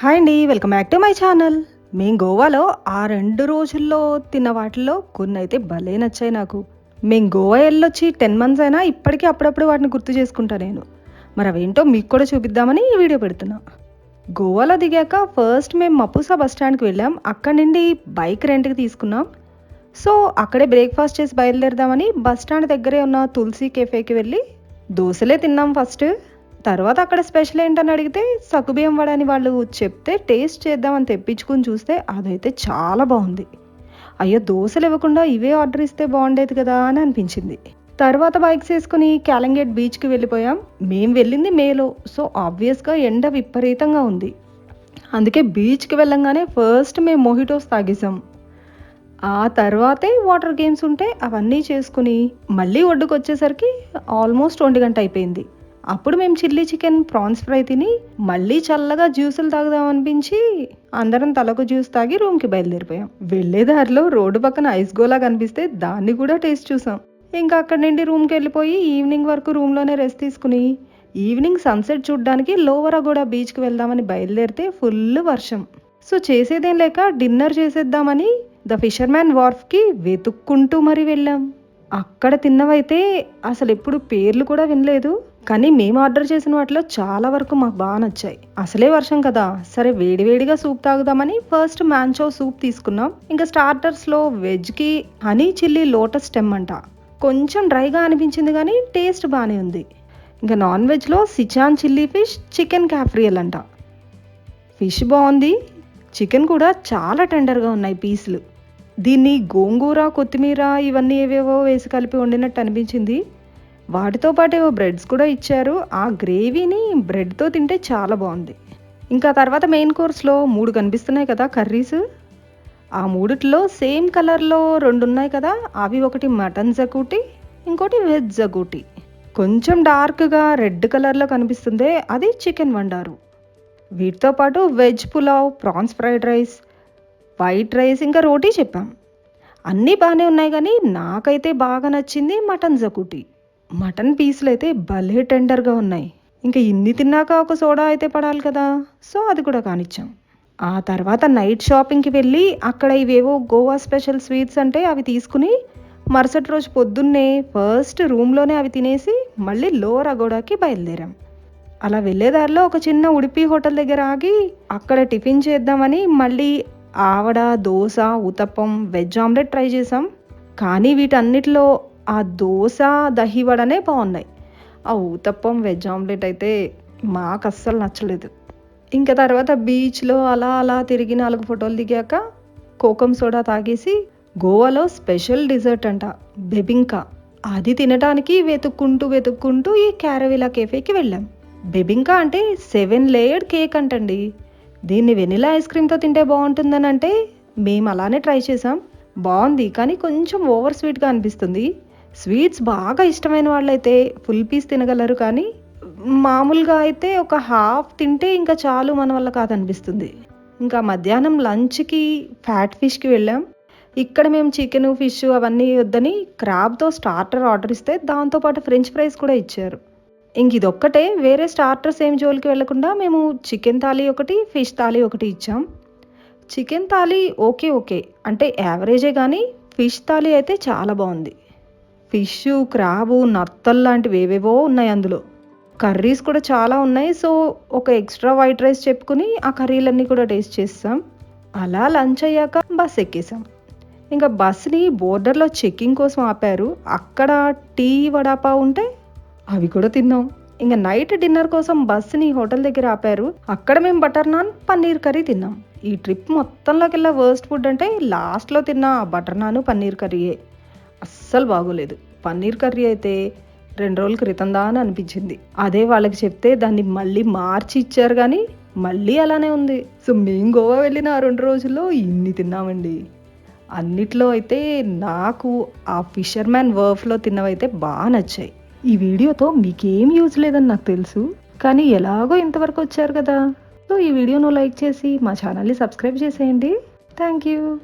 Hi అండి welcome back to my channel. మేము గోవాలో ఆ రెండు రోజుల్లో తిన్న వాటిల్లో కొన్ని అయితే భలే నచ్చాయి నాకు. మేము గోవా వెళ్ళొచ్చి టెన్ మంత్స్ అయినా ఇప్పటికీ అప్పుడప్పుడు వాటిని గుర్తు చేసుకుంటా నేను. మరి అవేంటో మీకు కూడా చూపిద్దామని ఈ వీడియో పెడుతున్నా. గోవాలో దిగాక ఫస్ట్ మేము మపుసా బస్ స్టాండ్కి వెళ్ళాం. అక్కడి నుండి బైక్ రెంట్కి తీసుకున్నాం. సో అక్కడే బ్రేక్ఫాస్ట్ చేసి బయలుదేరదామని బస్ స్టాండ్ దగ్గరే ఉన్న తులసి కెఫేకి వెళ్ళి దోశలే తిన్నాం ఫస్ట్. తర్వాత అక్కడ స్పెషల్ ఏంటని అడిగితే సగ్గుబియ్యం వడ అని వాళ్ళు చెప్తే టేస్ట్ చేద్దామని తెప్పించుకుని చూస్తే అదైతే చాలా బాగుంది. అయ్యో దోశలు ఇవ్వకుండా ఇవే ఆర్డర్ ఇస్తే బాగుండేది కదా అని అనిపించింది. తర్వాత బైక్స్ వేసుకుని క్యాలంగేట్ బీచ్కి వెళ్ళిపోయాం. మేము వెళ్ళింది మేలో. సో ఆబ్వియస్గా ఎండ విపరీతంగా ఉంది. అందుకే బీచ్కి వెళ్ళంగానే ఫస్ట్ మేము మొహిటోస్ తాగేసాం ఆ తర్వాతే వాటర్ గేమ్స్ ఉంటే అవన్నీ చేసుకుని మళ్ళీ ఒడ్డుకు వచ్చేసరికి ఆల్మోస్ట్ ఒంటి గంట అయిపోయింది. అప్పుడు మేము చిల్లీ చికెన్ ప్రాన్స్ ఫ్రై తిని మళ్ళీ చల్లగా జ్యూసులు తాగుదాం అనిపించి అందరం తలకు జ్యూస్ తాగి రూమ్కి బయలుదేరిపోయాం. వెళ్ళే దారిలో రోడ్డు పక్కన ఐస్ గోలా కనిపిస్తే దాన్ని కూడా టేస్ట్ చూసాం. ఇంకా అక్కడి నుండి రూమ్కి వెళ్ళిపోయి ఈవినింగ్ వరకు రూమ్లోనే రెస్ట్ తీసుకుని ఈవినింగ్ సన్సెట్ చూడడానికి లోవరగూడ బీచ్కి వెళ్దామని బయలుదేరితే ఫుల్ వర్షం. సో చేసేదేం లేక డిన్నర్ చేసేద్దామని ద ఫిషర్మ్యాన్ వార్ఫ్కి వెతుక్కుంటూ మరీ వెళ్ళాం. అక్కడ తిన్నవైతే అసలు ఎప్పుడు పేర్లు కూడా వినలేదు. కానీ మేము ఆర్డర్ చేసిన వాటిలో చాలా వరకు మాకు బాగా నచ్చాయి. అసలే వర్షం కదా. సరే వేడివేడిగా సూప్ తాగుదామని ఫస్ట్ మ్యాంచో సూప్ తీసుకున్నాం. ఇంకా స్టార్టర్స్లో వెజ్కి హనీ చిల్లీ లోటస్ స్టెమ్ అంట. కొంచెం డ్రైగా అనిపించింది కానీ టేస్ట్ బాగానే ఉంది. ఇంకా నాన్ వెజ్లో Szechuan chilli fish chicken cafreal అంట. ఫిష్ బాగుంది. చికెన్ కూడా చాలా టెండర్గా ఉన్నాయి పీసులు. దీన్ని గోంగూర కొత్తిమీర ఇవన్నీ ఏవేవో వేసి కలిపి వండినట్టు అనిపించింది. వాటితో పాటు ఏవో బ్రెడ్స్ కూడా ఇచ్చారు. ఆ గ్రేవీని బ్రెడ్తో తింటే చాలా బాగుంది. ఇంకా తర్వాత మెయిన్ కోర్స్లో మూడు కనిపిస్తున్నాయి కదా కర్రీస్. ఆ మూడిట్లో సేమ్ కలర్లో రెండు ఉన్నాయి కదా. అవి ఒకటి మటన్ జగూటి ఇంకోటి వెజ్ జగూటి. కొంచెం డార్క్గా రెడ్ కలర్లో కనిపిస్తుంది అది చికెన్ వండారు. వీటితో పాటు veg pulao prawns fried rice white rice ఇంకా రోటీ చెప్పాం. అన్నీ బాగానే ఉన్నాయి కానీ నాకైతే బాగా నచ్చింది మటన్ జకూటీ మటన్ పీసులు అయితే భలే టెండర్గా ఉన్నాయి. ఇంకా ఇన్ని తిన్నాక ఒక సోడా అయితే పడాలి కదా. సో అది కూడా కానిచ్చాం. ఆ తర్వాత నైట్ షాపింగ్కి వెళ్ళి అక్కడ ఇవేవో గోవా స్పెషల్ స్వీట్స్ అంటే అవి తీసుకుని మరుసటి రోజు పొద్దున్నే ఫస్ట్ రూమ్లోనే అవి తినేసి మళ్ళీ లోవర్ అగోడాకి బయలుదేరాం. అలా వెళ్ళేదారిలో ఒక చిన్న ఉడిపి హోటల్ దగ్గర ఆగి అక్కడ టిఫిన్ చేద్దామని మళ్ళీ ఆవడ dosa uttapam veg omelette try చేసాం. కానీ వీటన్నిటిలో ఆ దోశ దహి వడనే బాగున్నాయి. ఆ ఊతప్పం వెజ్ ఆమ్లెట్ అయితే మాకు అస్సలు నచ్చలేదు. ఇంకా తర్వాత బీచ్లో అలా అలా తిరిగి నాలుగు ఫోటోలు దిగాక కోకం సోడా తాగేసి గోవాలో స్పెషల్ డిజర్ట్ అంట బెబింకా. అది తినడానికి వెతుక్కుంటూ వెతుక్కుంటూ ఈ క్యారవిలా కేఫేకి వెళ్ళాం. బెబింకా అంటే సెవెన్ లేయర్డ్ కేక్ అంటండి. దీన్ని వెనిలా ఐస్ క్రీమ్తో తింటే బాగుంటుందని అంటే మేము అలానే ట్రై చేసాం బాగుంది కానీ కొంచెం ఓవర్ స్వీట్గా అనిపిస్తుంది. స్వీట్స్ బాగా ఇష్టమైన వాళ్ళైతే ఫుల్ పీస్ తినగలరు కానీ మామూలుగా అయితే ఒక హాఫ్ తింటే ఇంకా చాలు మన వల్ల కాదనిపిస్తుంది. ఇంకా మధ్యాహ్నం లంచ్కి ఫ్యాట్ ఫిష్కి వెళ్ళాం. ఇక్కడ మేము చికెన్ ఫిష్ అవన్నీ వద్దని క్రాబ్తో స్టార్టర్ ఆర్డర్ ఇస్తే దాంతోపాటు ఫ్రెంచ్ ఫ్రైస్ కూడా ఇచ్చారు. ఇంక ఇదొక్కటే వేరే స్టార్టర్స్ ఏం జోలికి వెళ్ళకుండా మేము చికెన్ థాలీ ఒకటి ఫిష్ థాలీ ఒకటి ఇచ్చాం. Chicken thali okay okay. అంటే యావరేజే కానీ ఫిష్ థాలీ అయితే చాలా బాగుంది. ఫిష్ క్రాబు నత్తలు లాంటివి ఏవేవో ఉన్నాయి అందులో. కర్రీస్ కూడా చాలా ఉన్నాయి. సో ఒక ఎక్స్ట్రా వైట్ రైస్ చెప్పుకుని ఆ కర్రీలన్నీ కూడా టేస్ట్ చేస్తాం. అలా లంచ్ అయ్యాక బస్ ఎక్కేసాం. ఇంకా బస్ని బోర్డర్లో చెక్కింగ్ కోసం ఆపారు. అక్కడ టీ వడాపా ఉంటే అవి కూడా తిన్నాం. ఇంకా నైట్ డిన్నర్ కోసం బస్ని హోటల్ దగ్గర ఆపారు. అక్కడ మేము బటర్ నాన్ పన్నీర్ కర్రీ తిన్నాం. ఈ ట్రిప్ మొత్తంలోకెల్లా వర్స్ట్ ఫుడ్ అంటే లాస్ట్లో తిన్న ఆ బటర్ నాన్ పన్నీర్ కర్రీయే. అస్సలు బాగోలేదు. పన్నీర్ కర్రీ అయితే రెండు రోజుల క్రితందా అని అనిపించింది. అదే వాళ్ళకి చెప్తే దాన్ని మళ్ళీ మార్చి ఇచ్చారు కానీ మళ్ళీ అలానే ఉంది. సో మేము గోవా వెళ్ళిన ఆ రెండు రోజుల్లో ఇన్ని తిన్నామండి. అన్నిట్లో అయితే నాకు ఆ ఫిషర్మ్యాన్ వర్ఫ్లో తిన్నవైతే బాగా నచ్చాయి. ఈ వీడియోతో మీకేం యూజ్ లేదని నాకు తెలుసు కానీ ఎలాగో ఇంతవరకు వచ్చారు కదా. సో ఈ వీడియోను లైక్ చేసి మా ఛానల్ని సబ్స్క్రైబ్ చేసేయండి. Thank you.